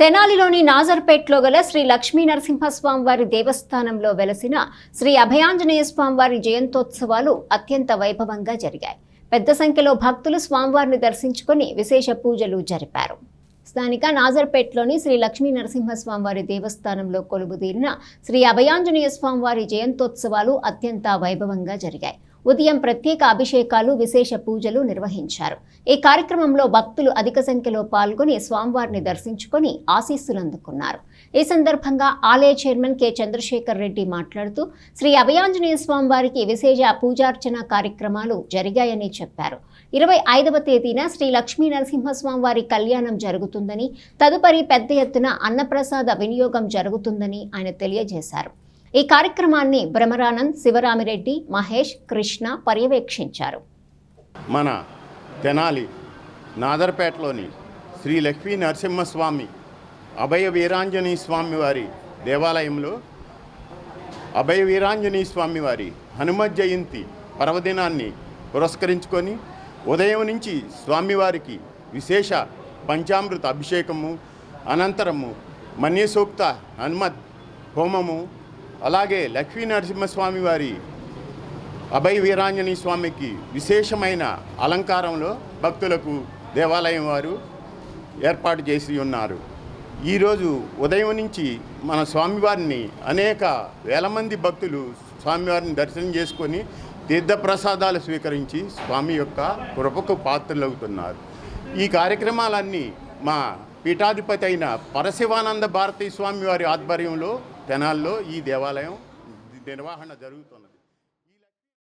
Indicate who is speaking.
Speaker 1: తెనాలిలోని నాజర్పేట్లో గల శ్రీ లక్ష్మీ నరసింహస్వామి వారి దేవస్థానంలో వెలసిన శ్రీ అభయాంజనేయ స్వామి వారి జయంతోత్సవాలు అత్యంత వైభవంగా జరిగాయి. పెద్ద సంఖ్యలో భక్తులు స్వామివారిని దర్శించుకొని విశేష పూజలు జరిపారు. స్థానిక నాజర్పేట్లోని శ్రీ లక్ష్మీ నరసింహస్వామి వారి దేవస్థానంలో కొలువుదీరిన శ్రీ అభయాంజనేయ స్వామి వారి జయంతోత్సవాలు అత్యంత వైభవంగా జరిగాయి. ఉదయం ప్రత్యేక అభిషేకాలు విశేష పూజలు నిర్వహించారు. ఈ కార్యక్రమంలో భక్తులు అధిక సంఖ్యలో పాల్గొని స్వామివారిని దర్శించుకొని ఆశీస్సులు అందుకున్నారు. ఈ సందర్భంగా ఆలయ చైర్మన్ కె. చంద్రశేఖర్ రెడ్డి మాట్లాడుతూ శ్రీ అభయాంజనేయ స్వామివారికి విశేష పూజార్చన కార్యక్రమాలు జరిగాయని చెప్పారు. ఇరవై ఐదవ తేదీన శ్రీ లక్ష్మీ నరసింహస్వామి వారి కళ్యాణం జరుగుతుందని తదుపరి పెద్ద ఎత్తున అన్నప్రసాద వినియోగం జరుగుతుందని ఆయన తెలియజేశారు. ఈ కార్యక్రమాన్ని భ్రమరానంద్ శివరామిరెడ్డి మహేష్ కృష్ణ పర్యవేక్షించారు.
Speaker 2: మన తెనాలి నాదర్పేటలోని శ్రీ లక్ష్మీ నరసింహస్వామి అభయ వీరాంజనీ స్వామి వారి దేవాలయంలో అభయ వీరాంజనీ స్వామి వారి హనుమత్ జయంతి పర్వదినాన్ని పురస్కరించుకొని ఉదయం నుంచి స్వామివారికి విశేష పంచామృత అభిషేకము అనంతరము మన్యసూక్త హనుమత్ హోమము అలాగే లక్ష్మీ నరసింహస్వామి వారి అభయ వీరాంజనేయ స్వామికి విశేషమైన అలంకారంలో భక్తులకు దేవాలయం వారు ఏర్పాటు చేసి ఉన్నారు. ఈరోజు ఉదయం నుంచి మన స్వామివారిని అనేక వేల మంది భక్తులు స్వామివారిని దర్శనం చేసుకొని తీర్థప్రసాదాలు స్వీకరించి స్వామి యొక్క కృపకు పాత్రలవుతున్నారు. ఈ కార్యక్రమాలన్నీ మా పీఠాధిపతి అయిన పరశివానంద భారతీ స్వామివారి ఆధ్వర్యంలో తెనాల్లో ఈ దేవాలయం నిర్వహణ జరుగుతున్నది.